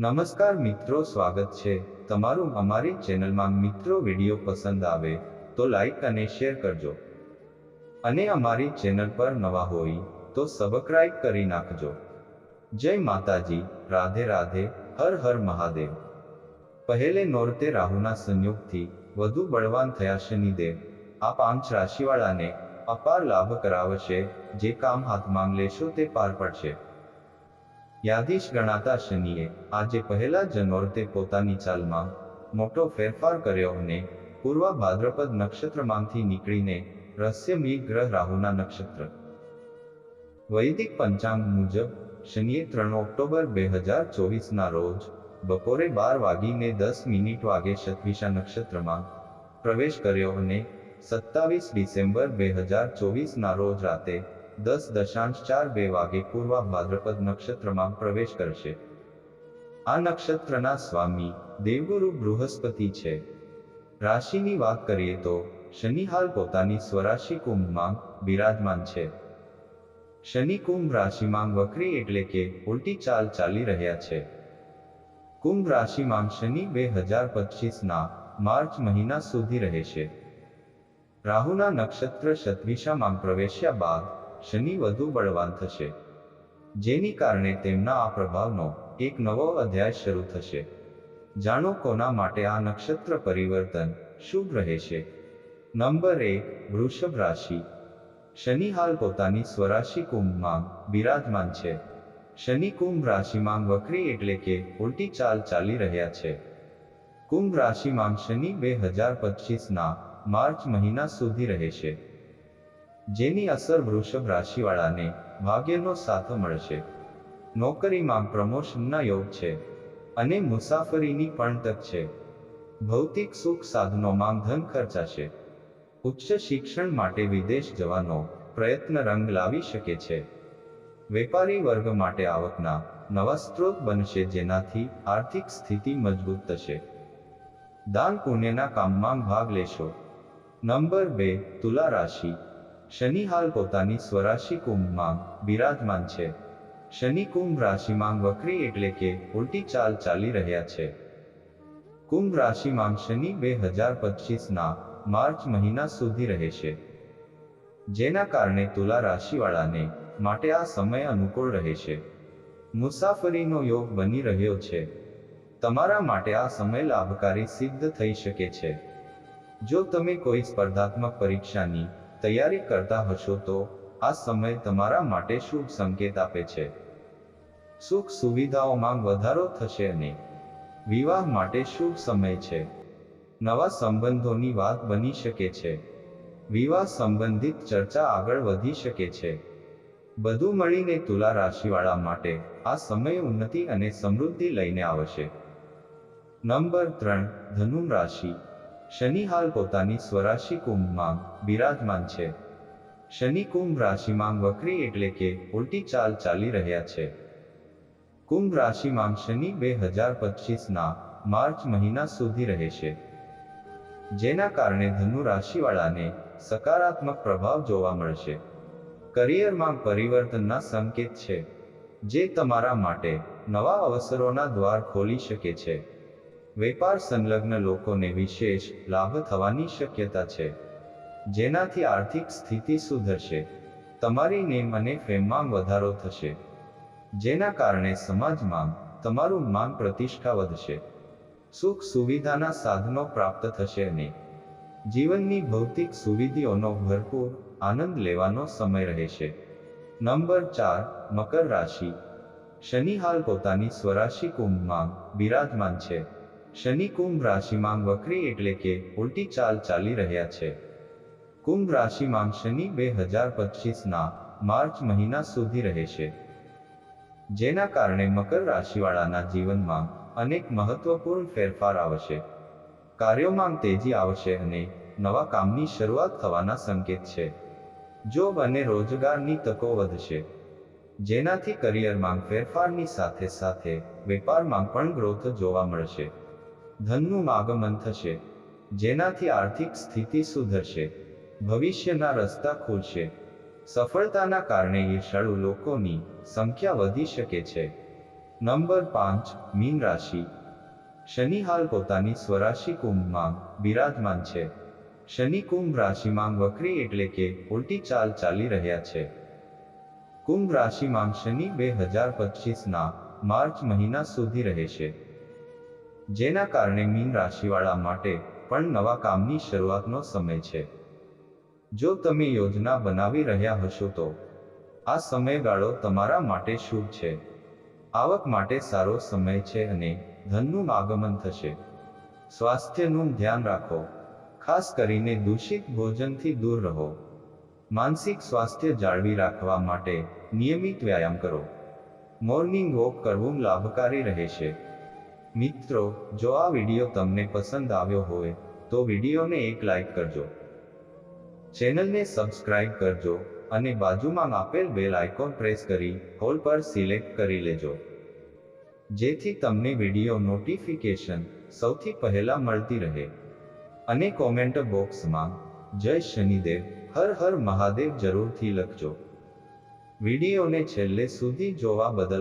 નમસ્કાર મિત્રો, સ્વાગત છે. તમારું અમારી ચેનલમાં મિત્રો વીડિયો પસંદ આવે તો લાઈક અને શેર કરજો. અને અમારી ચેનલ પર નવા હોય તો સબસ્ક્રાઇબ કરી નાખજો. જય માતાજી, રાધે રાધે, હર હર મહાદેવ. પહેલે નોરતે રાહુના સંયોગથી વધુ બળવાન થયા શનિદેવ. આ પાંચ રાશિવાળાને અપાર લાભ કરાવશે. જે કામ હાથમાં લેશો તે પાર પડશે. યાદીશ ગણાતા શનિએ આજે પહેલા જ નોરતે પોતાની ચાલમાં મોટો ફેરફાર કર્યો અને પૂર્વ ભાદ્રપદ નક્ષત્રમાંથી નીકળીને રહસ્યમી ગ્રહ રાહુના નક્ષત્ર. વૈદિક પંચાંગ મુજબ, શનિએ ત્રણ ઓક્ટોબર બે હજાર ચોવીસના રોજ બપોરે બાર વાગીને દસ મિનિટ વાગે શતવિશા નક્ષત્રમાં પ્રવેશ કર્યો અને સત્તાવીસ ડિસેમ્બર બે હજાર ચોવીસના રોજ રાતે દસ દશાંશ ચાર બે વાગે પૂર્વા ભાદ્રપદ નક્ષત્રમાં પ્રવેશ કરશે. આ નક્ષત્રના સ્વામી દેવગુરુ બૃહસ્પતિ છે. રાશિની વાત કરીએ તો શનિ હાલ પોતાની સ્વરાશિ કુંભમાં બિરાજમાન છે. શનિ કુંભ રાશિમાં વક્રી એટલે કે ઉલટી ચાલ ચાલી રહ્યા છે. કુંભ રાશિમાં શનિ બે હજાર પચીસના માર્ચ મહિના સુધી રહેશે. રાહુના નક્ષત્ર શતવિશામાં પ્રવેશ્યા બાદ શનિ વધુ બળવાન થશે. જેની કારણે તેમના આ પ્રભાવનો એક નવો અધ્યાય શરૂ થશે. જાણો કોના માટે આ નક્ષત્ર પરિવર્તન શુભ રહેશે. નંબર એક, વૃષભ રાશિ. શનિ હાલ પોતાની સ્વરાશિ કુંભમાં બિરાજમાન છે. શનિ કુંભ રાશિમાં વક્રી એટલે કે ઉલટી ચાલ ચાલી રહ્યા છે. કુંભ રાશિમાં શનિ બે હજાર પચીસના માર્ચ મહિના સુધી રહેશે. જેની અસર વૃષભ રાશિવાળાને ભાગ્યનો સાથ મળશે. નોકરીમાં પ્રમોશનના યોગ છે અને મુસાફરીની પણ તક છે. ભૌતિક સુખ સાધનોમાં ધન ખર્ચાશે. ઉચ્ચ શિક્ષણ માટે વિદેશ જવાનો પ્રયત્ન રંગ લાવી શકે છે. વેપારી વર્ગ માટે આવકના નવા સ્ત્રોત બનશે જેનાથી આર્થિક સ્થિતિ મજબૂત થશે. દાન પુણ્યના કામમાં ભાગ લેશો. નંબર બે, તુલા રાશિ. શનિ હાલ પોતાની સ્વરાશિ કુંભમાં બિરાજમાન છે. શનિ કુંભ રાશિમાં વક્રી એટલે કે ઉલટી ચાલ ચાલી રહ્યા છે. કુંભ રાશિમાં શનિ બે હજાર પચીસના માર્ચ મહિના સુધી રહેશે જેના કારણે તુલા રાશિવાળાને માટે આ સમય અનુકૂળ રહેશે મુસાફરીનો યોગ બની રહ્યો છે. તમારા માટે આ સમય લાભકારી સિદ્ધ થઈ શકે છે. જો તમે કોઈ સ્પર્ધાત્મક પરીક્ષાની તૈયારી કરતા હશો તો આ સમય તમારા માટે શુભ સંકેત આપે છે. સુખ સુવિધાઓમાં વધારો થશે અને વિવાહ માટે શુભ સમય છે. નવા સંબંધોની વાત બની શકે છે. વિવાહ સંબંધિત ચર્ચા આગળ વધી શકે છે. બધું મળીને તુલા રાશિવાળા માટે આ સમય ઉન્નતિ અને સમૃદ્ધિ લઈને આવશે. નંબર ત્રણ ધનુ રાશિ. શનિ હાલ પોતાની સ્વરાશિ કુંભમાં બિરાજમાન છે. શનિ કુંભ રાશિમાં વક્રી એટલે કે ઉલટી ચાલ ચાલી રહ્યા છે. કુંભ રાશિમાં શનિ બે હજાર પચીસના માર્ચ મહિના સુધી રહેશે જેના કારણે ધનુ રાશિવાળાને સકારાત્મક પ્રભાવ જોવા મળશે. કરિયરમાં પરિવર્તનના સંકેત છે, જે તમારા માટે નવા અવસરોના દ્વાર ખોલી શકે છે. વેપાર સંલગ્ન લોકોને વિશેષ લાભ થવાની શક્યતા છે. જેનાથી આર્થિક સ્થિતિ સુધરશે. તમારી નેમ અને ફેમમાં વધારો થશે. જેના કારણે સમાજમાં તમારું માન પ્રતિષ્ઠા વધશે. સુખ સુવિધાના સાધનો પ્રાપ્ત થશે અને જીવનની ભૌતિક સુવિધાઓનો ભરપૂર આનંદ લેવાનો સમય રહેશે. નંબર ચાર, મકર રાશિ. શનિ હાલ પોતાની સ્વરાશિ કુંભમાં બિરાજમાન છે. શનિ કુંભ રાશિમાં વક્રી એટલે કે ઉલટી ચાલ ચાલી રહ્યા છે. કુંભ રાશિમાં શનિ બે હજાર પચીસના માર્ચ મહિના સુધી રહેશે જેના કારણે મકર રાશિવાળાના જીવનમાં અનેક મહત્વપૂર્ણ ફેરફાર આવશે. કાર્યોમાં તેજી આવશે અને નવા કામની શરૂઆત થવાના સંકેત છે. જોબ અને રોજગારની તકો વધશે. જેનાથી કરિયરમાં ફેરફારની સાથે સાથે વેપારમાં પણ ગ્રોથ જોવા મળશે. ધનનું આગમન થશે, જેનાથી આર્થિક સ્થિતિ સુધરશે, ભવિષ્યના રસ્તા ખુલશે. સફળતાના કારણે ઈર્ષાળુ લોકોની સંખ્યા વધી શકે છે. નંબર પાંચ, મીન રાશિ. શનિ હાલ પોતાની સ્વરાશિ કુંભમાં બિરાજમાન છે. શનિ કુંભ રાશિમાં વક્રી એટલે કે ઉલટી ચાલ ચાલી રહ્યા છે. કુંભ રાશિમાં શનિ બે હજાર પચીસના માર્ચ મહિના સુધી રહેશે. જેના કારણે મીન રાશિવાળા માટે પણ નવા કામની શરૂઆતનો સમય છે. જો તમે યોજના બનાવી રહ્યા હશો તો આ સમયગાળો તમારા માટે શુભ છે. આવક માટે સારો સમય છે અને ધનનું આગમન થશે. સ્વાસ્થ્યનું ધ્યાન રાખો. ખાસ કરીને દૂષિત ભોજનથી દૂર રહો. માનસિક સ્વાસ્થ્ય જાળવી રાખવા માટે નિયમિત વ્યાયામ કરો. મોર્નિંગ વોક કરવું લાભકારી રહેશે. મિત્રો, જો આ વીડિયો તમને પસંદ આવ્યો હોય, તો વિડીયોને એક લાઈક કરજો. ચેનલને સબસ્ક્રાઇબ કરજો અને બાજુમાં આપેલ બેલ આઇકોન પ્રેસ કરી, હોલ પર સિલેક્ટ કરી લેજો. જેથી તમને વીડિયો નોટિફિકેશન સૌથી પહેલા મળતી રહે. અને કોમેન્ટ બોક્સમાં, જય શનિદેવ, હર હર મહાદેવ જરૂરથી લખજો. વિડીયોને છેલ્લે સુધી જોવા બદલ